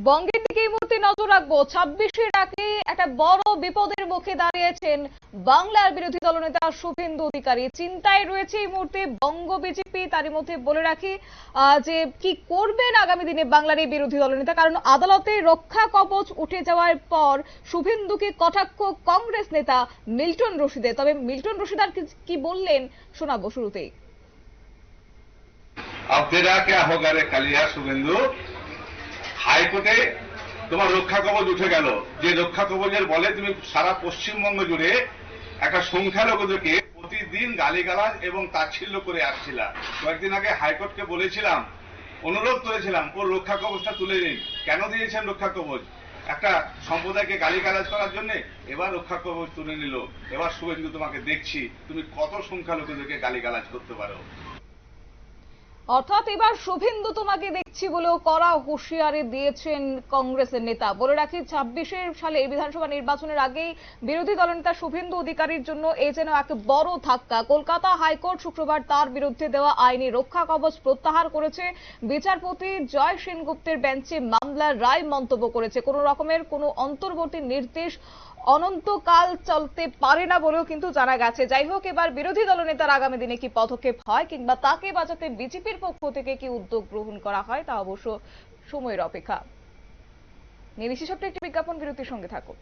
বঙ্গের দিকে এই মুহূর্তে নজর রাখবো ছাব্বিশের আগে একটা বড় বিপদের মুখে দাঁড়িয়েছেন বাংলার বিরোধী দলনেতা শুভেন্দু অধিকারী চিন্তায় রয়েছে এই মুহূর্তে বঙ্গ বিজেপি তারই মধ্যে বলে রাখি আহ, যে কি করবেন আগামী দিনে বাংলার এই বিরোধী দলনেতা কারণ আদালতে রক্ষা কবচ উঠে যাওয়ার পর শুভেন্দুকে কটাক্ষ কংগ্রেস নেতা মিল্টন রশিদে তবে মিল্টন রশিদার কি- কি বললেন শোনাবো শুরুতেই अब तेरा क्या होगा रे কালিয়া শুভেন্দু হাইকোর্টে তোমার রক্ষা কবচ উঠে গেল। যে রক্ষা কবচের বলে তুমি সারা পশ্চিমবঙ্গ জুড়ে একটা সংখ্যালঘুদেরকে প্রতিদিন গালিগালাজ এবং তাচ্ছিল্য করে আসছিলা। কয়েকদিন আগে হাইকোর্টকে বলেছিলাম, অনুরোধ করেছিলাম, ওর রক্ষা কবচটা তুলে নিন। কেন দিয়েছেন রক্ষা কবচ? একটা সম্প্রদায়কে গালিগালাজ করার জন্য এবার রক্ষা কবচ তুলে নিল। এবার শুভেন্দু তোমাকে দেখছি, তুমি কত সংখ্যালঘুদেরকে গালিগালাজ করতে পারো। অর্থাৎ এবার শুভেন্দু তোমাকে দেখছি বলেও কড়া হুঁশিয়ারি দিয়েছেন কংগ্রেসের নেতা। বলে রাখি ছাব্বিশের সালে বিধানসভা নির্বাচনের আগেই বিরোধী দলনেতা শুভেন্দু অধিকারীর জন্য এ যেন এক বড় ধাক্কা। কলকাতা হাইকোর্ট শুক্রবার তার বিরুদ্ধে দেওয়া আইনি রক্ষা কবচ প্রত্যাহার করেছে। বিচারপতি জয় সেনগুপ্তের বেঞ্চে মামলার রায় মন্তব্য করেছে। কোনো রকমের কোনো অন্তর্বর্তী নির্দেশ অনন্তকাল চলতে পারে না বলেও কিন্তু জানা গেছে। যাই হোক, এবার বিরোধী দলনেতার আগামী দিনে কি পদক্ষেপ হয় কিংবা তাকে বাঁচাতে বিজেপির পক্ষ থেকে কি উদ্যোগ গ্রহণ করা হয় তা অবশ্য সময়ের অপেক্ষা। নিয়ে বিশেষত্ব একটি বিজ্ঞাপন বিরতির সঙ্গে থাকুন।